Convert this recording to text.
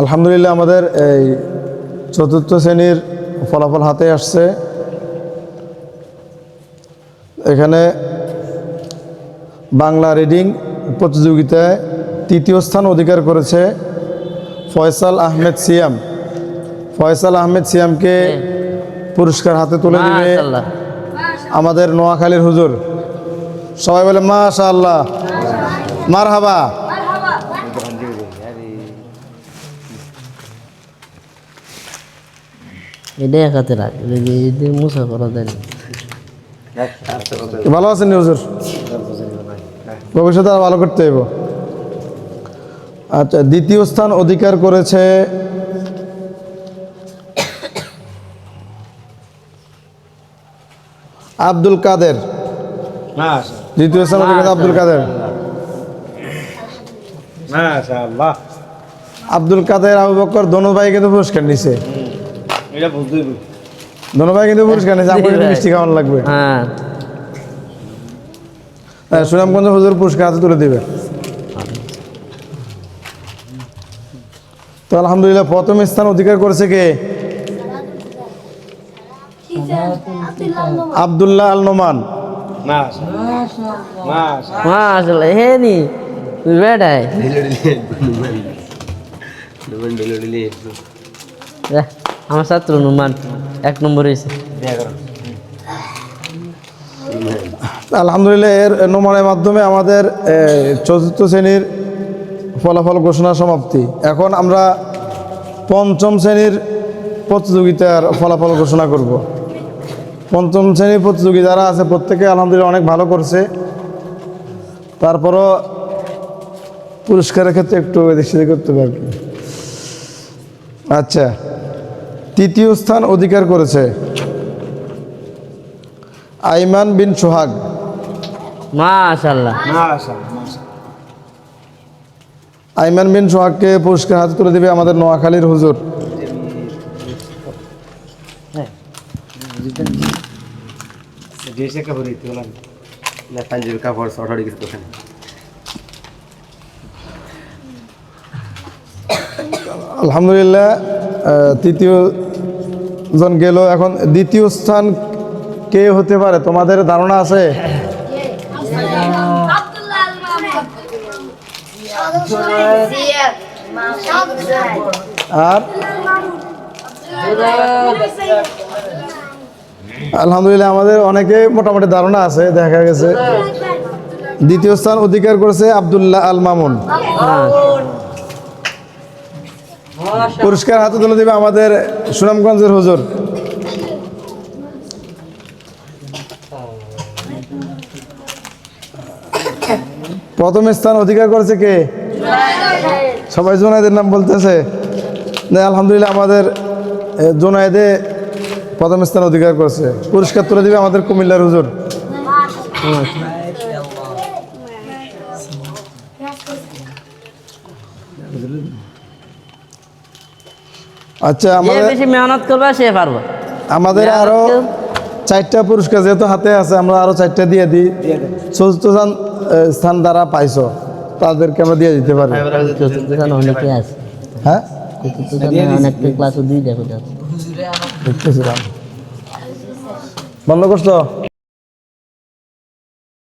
আলহামদুলিল্লাহ আমাদের এই চতুর্থ শ্রেণির ফলাফল হাতে আসছে। এখানে বাংলা রিডিং প্রতিযোগিতায় তৃতীয় স্থান অধিকার করেছে ফয়সাল আহমেদ সিয়াম। ফয়সাল আহমেদ সিয়ামকে পুরস্কার হাতে তুলে দিবে আমাদের নোয়াখালীর হুজুর। সবাই বলে মাশা আল্লাহ এটা একাতে রাখ মুসা করা দেন। ভালো আছেন হুজুর? ভবিষ্যতে আরও ভালো করতে হইব। আচ্ছা দ্বিতীয় স্থান অধিকার করেছে আব্দুল কাদের। দ্বিতীয় স্থান অধিকার আব্দুল কাদের। মাশাআল্লাহ আব্দুল কাদের আবু বকর দনু ভাই কিন্তু পুরস্কার নিছে। এটা বুঝতেই পারি দনু ভাই কিন্তু পুরস্কার মিষ্টি খাওয়ানো লাগবে। হ্যাঁ। হ্যাঁ, সুনামগঞ্জ হুজুর পুরস্কার হাতে তুলে দিবে। তো আলহামদুলিল্লাহ প্রথম স্থান অধিকার করেছে কে? আবদুল্লাহ আল নোমান। মাশাআল্লাহ। আমার ছাত্র নুমান এক নম্বর হয়েছে আলহামদুলিল্লাহ, এর নোমানের মাধ্যমে আমাদের চতুর্থ শ্রেণির ফলাফল ঘোষণা সমাপ্তি। এখন আমরা পঞ্চম শ্রেণির প্রতিযোগিতার ফলাফল ঘোষণা করব। পঞ্চম শ্রেণির প্রতিযোগী যারা আছে, প্রত্যেকে আলহামদুলিল্লাহ অনেক ভালো করছে। তারপরও পুরস্কারের ক্ষেত্রে একটু এদিক সেদিক করতে পারবে আচ্ছা। তৃতীয় স্থান অধিকার করেছে। আইমান বিন সোহাগ। আইমান বিন সোহাগকে পুরস্কার হাত করে দেবে আমাদের নোয়াখালীর হুজুর। কাপড় দোকানে আলহামদুলিল্লাহ তৃতীয় জন গেল, এখন দ্বিতীয় স্থান কে হতে পারে? তোমাদের ধারণা আছে? আর? আলহামদুলিল্লাহ, আমাদের অনেকে মোটামুটি ধারণা আছে, দেখা গেছে। দ্বিতীয় স্থান অধিকার করেছে আবদুল্লাহ আল মামুন। পুরস্কার হাতে তুলে দেবে আমাদের সুনামগঞ্জের হুজুর। প্রথম স্থান অধিকার করেছে কে? সবাই জোনায়েদের নাম বলতেছে। আলহামদুলিল্লাহ আমাদের জোনায়েদে প্রথম স্থান অধিকার করেছে। পুরস্কার তুলে দিবে আমাদের কুমিল্লার হুজুর। আচ্ছা আমাদের বেশি মেহনত করবে সে পারবে। আমাদের আরও চারটা পুরস্কার যেহেতু হাতে আছে আমরা আরও চারটা দিয়ে দিই। চতুর্থ স্থান স্থান দ্বারা পাইছো তাদেরকে আমরা দিয়ে দিতে পারি। হ্যাঁ দেখো যাচ্ছে দেখতেছিলাম। বন্ধ করছ?